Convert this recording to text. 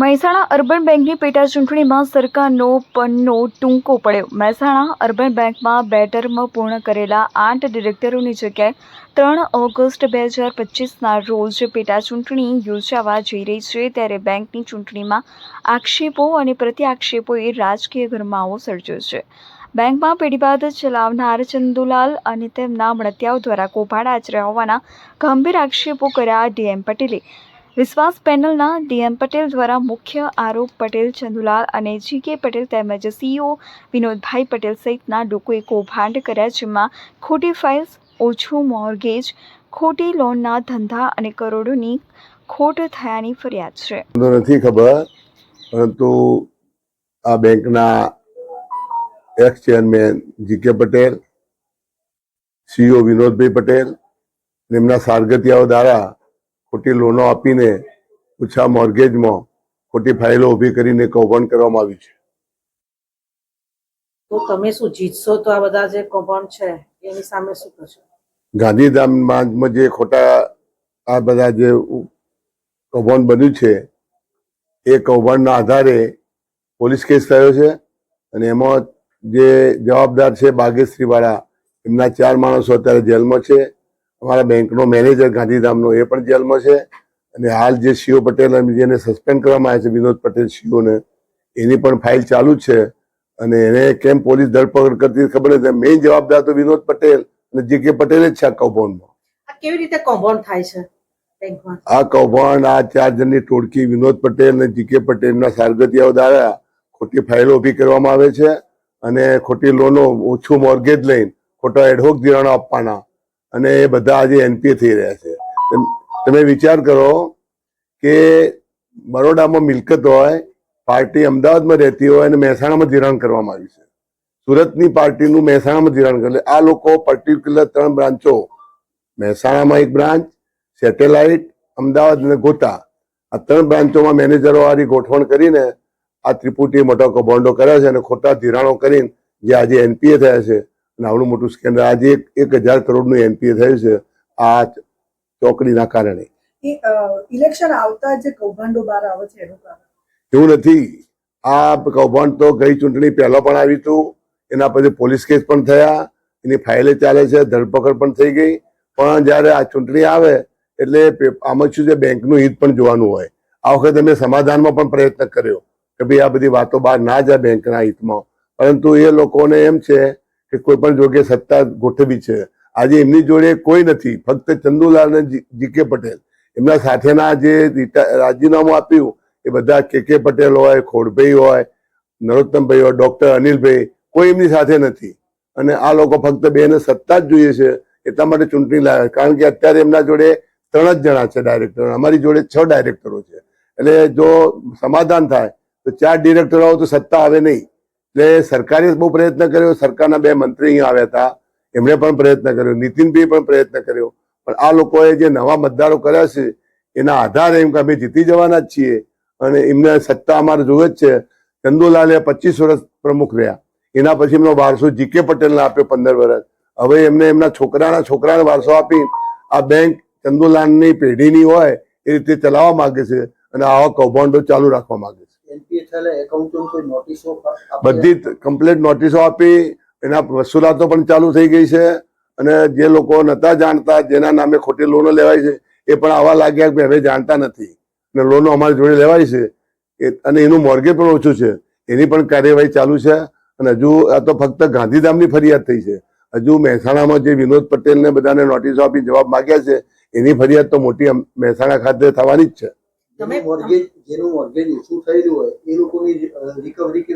Mehsana urban બેંકની પેટા ચૂંટણીમાં સરકારનો પન્નો ટૂંકો પડ્યો. મહેસાણા અર્બન બેંકમાં બે ટર્મ પૂર્ણ કરેલા આઠ ડિરેક્ટરોની જગ્યાએ ત્રણ ઓગસ્ટ બે હજાર પચીસના રોજ પેટા ચૂંટણી યોજાવા જઈ રહી છે. ત્યારે બેંકની ચૂંટણીમાં આક્ષેપો અને પ્રત્યાક્ષેપોએ રાજકીય ગરમાવો સર્જ્યો છે. બેંકમાં પેઢીબાદ ચલાવનાર ચંદુલાલ અને તેમના મળતિયાઓ દ્વારા કૌભાંડ આચર્યા હોવાના ગંભીર આક્ષેપો કર્યા ડીએમ પટેલે. વિશ્વાસ પેનલના ડીએમ પટેલ દ્વારા મુખ્ય આરોપ પટેલ, ચંદુલાલ અને જી કે પટેલ તેમજ સીઈઓ વિનોદભાઈ પટેલ સહિતના લોકોએ કૌભાંડ કર્યા, જેમાં ખોટી ફાઇલ્સ ઓછું મોર્ગેજ ખોટી લોનના ધંધા અને કરોડોની ખોટ થયાની ફરિયાદ છે. નથી ખબર, પરંતુ આ બેંકના ex chairman GK Patel CO Vinodbhai Patel એમના સારગતિયાઓ દ્વારા ખોટી લોનો આપીને ઓછા મોર્ગેજમાં ખોટી ફાઇલો ઊભી કરીને કૌભાંડ કરવામાં આવી છે. તો તમે શું જીતશો તો આ બધા જે કૌભાંડ છે એની સામે શું કરશો? ગાંધીધામમાં જે ખોટા આ બધા જે કૌભાંડ બન્યું છે એ કૌભાંડના આધારે પોલીસ કેસ થયો છે અને એમાં જે જવાબદાર છે બાગેશ્રીવાળા એમના ચાર માણસો અત્યારે જેલમાં છે. અમારા બેંકનો મેનેજર ગાંધીધામનો એ પણ જેલમાં છે. અને હાલ જે સીઓ પટેલ જેને સસ્પેન્ડ કરવામાં આવ્યા છે વિનોદ પટેલ સીઓને એની પણ ફાઇલ ચાલુ જ છે. અને એને કેમ પોલીસ ધરપકડ કરતી ખબર નથી. મેઇન જવાબદાર તો વિનોદ પટેલ અને જે કે પટેલ જ છે આ કૌભાંડમાં. કેવી રીતે કૌભાંડ થાય છે આ કૌભાંડ આ ચાર જણની ટોળકી વિનોદ પટેલ અને જીકે પટેલના સારગતિયાઓ દ્વારા ખોટી ફાઇલો ઊભી કરવામાં આવે છે. અને ખોટી લોનો ઓછું મોર્ગેજ લઈને ખોટા એડહોક ધિરાણો આપવાના અને એ બધા આજે એનપીએ થઈ રહ્યા છે. તમે વિચાર કરો કે બરોડામાં મિલકત હોય, પાર્ટી અમદાવાદમાં રહેતી હોય અને મહેસાણામાં ધિરાણ કરવામાં આવ્યું છે. સુરતની પાર્ટીનું મહેસાણામાં ધિરાણ કરે, આ લોકો પર્ટિક્યુલર ત્રણ બ્રાન્ચો, મહેસાણામાં એક બ્રાન્ચ, સેટેલાઇટ, અમદાવાદ અને ગોતા, આ ત્રણ બ્રાન્ચોમાં મેનેજરો વાળી ગોઠવણ કરીને આ ત્રિપુટી મોટા કૌભાંડો કર્યા છે અને ખોટા ધિરાણો કરીને જે આજે એનપીએ થયા છે અને આવડું મોટું સ્કેન્ડલ આજે એક એક હજાર કરોડનું એનપીએ થયું છે આ ચોકડીના કારણે. ઇલેક્શન આવતા જે કૌભાંડો બહાર આવે છે એનું કારણ? એવું નથી. આ કૌભાંડ તો ગઈ ચૂંટણી પહેલા પણ આવ્યું હતું. એના પછી પોલીસ કેસ પણ થયા. એની ફાઇલે ચાલે છે. ધરપકડ પણ થઈ ગઈ. પણ જ્યારે આ ચૂંટણી આવે એટલે આમાં શું છે? બેંકનું હિત પણ જોવાનું હોય. આ વખતે અમે સમાધાનમાં પણ પ્રયત્ન કર્યો કે ભાઈ આ બધી વાતો બહાર ના જાય બેંકના હિતમાં. પરંતુ એ લોકોને એમ છે કે કોઈ પણ જોગે સત્તા ગોઠવી છે. આજે એમની જોડે કોઈ નથી. ફક્ત ચંદુલાલ અને જીકે પટેલ. એમના સાથેના જે રાજીનામું આપ્યું, એ બધા કે કે પટેલ હોય, ખોડભાઈ હોય, નરોત્તમભાઈ હોય, ડોક્ટર અનિલભાઈ, કોઈ એમની સાથે નથી. અને આ લોકો ફક્ત બેને સત્તા જ જોઈએ છે, એટલા માટે ચૂંટણી લાવ્યા કારણ કે અત્યારે એમના જોડે ત્રણ જ જણા છે ડાયરેક્ટર. અમારી જોડે છ ડાયરેક્ટરો છે. એટલે જો સમાધાન થાય, તો ચાર ડિરેક્ટરો તો સત્તા આવે નહીં. એટલે સરકારે બહુ પ્રયત્ન કર્યો. સરકારના બે મંત્રી અહીંયા આવ્યા હતા. એમણે પણ પ્રયત્ન કર્યો. નીતિનભાઈ પણ પ્રયત્ન કર્યો. પણ આ લોકોએ જે નવા મતદારો કર્યા છે, એના આધારે એમ કે અમે જીતી જવાના જ છીએ. અને એમને સત્તા અમારે જોવે જ છે. ચંદુલાલે પચીસ વર્ષ પ્રમુખ રહ્યા. એના પછી એમનો વારસો જીકે પટેલને આપ્યો પંદર વર્ષ. હવે એમને એમના છોકરાના છોકરાને વારસો આપી આ બેંક ચંદુલાલની પેઢીની હોય એ રીતે ચલાવવા માંગે છે અને આવા કૌભાંડો ચાલુ રાખવા માંગે છે. બધી કમ્પ્લેટ નોટિસો આપી, એના વસૂલાતો પણ ચાલુ થઈ ગઈ છે અને જે લોકો નતા જાણતા, જેના નામે ખોટી લોનો લેવાય છે, એ પણ આવા લાગ્યા કે હવે જાણતા નથી. અને લોનો અમારી જોડે લેવાય છે. અને એનું મોર્ગે પણ ઓછું છે. એની પણ કાર્યવાહી ચાલુ છે. અને હજુ આ તો ફક્ત ગાંધીધામની ફરિયાદ થઈ છે. હજુ મહેસાણામાં જે વિનોદ પટેલને બધાને નોટિસો આપી જવાબ માગ્યા છે, એની ફરિયાદ તો મોટી મહેસાણા ખાતે થવાની જ છે. મોર્ગેજ જેનું મોર્ગેજ ઓછું થયેલું હોય એ લોકોની રિકવરી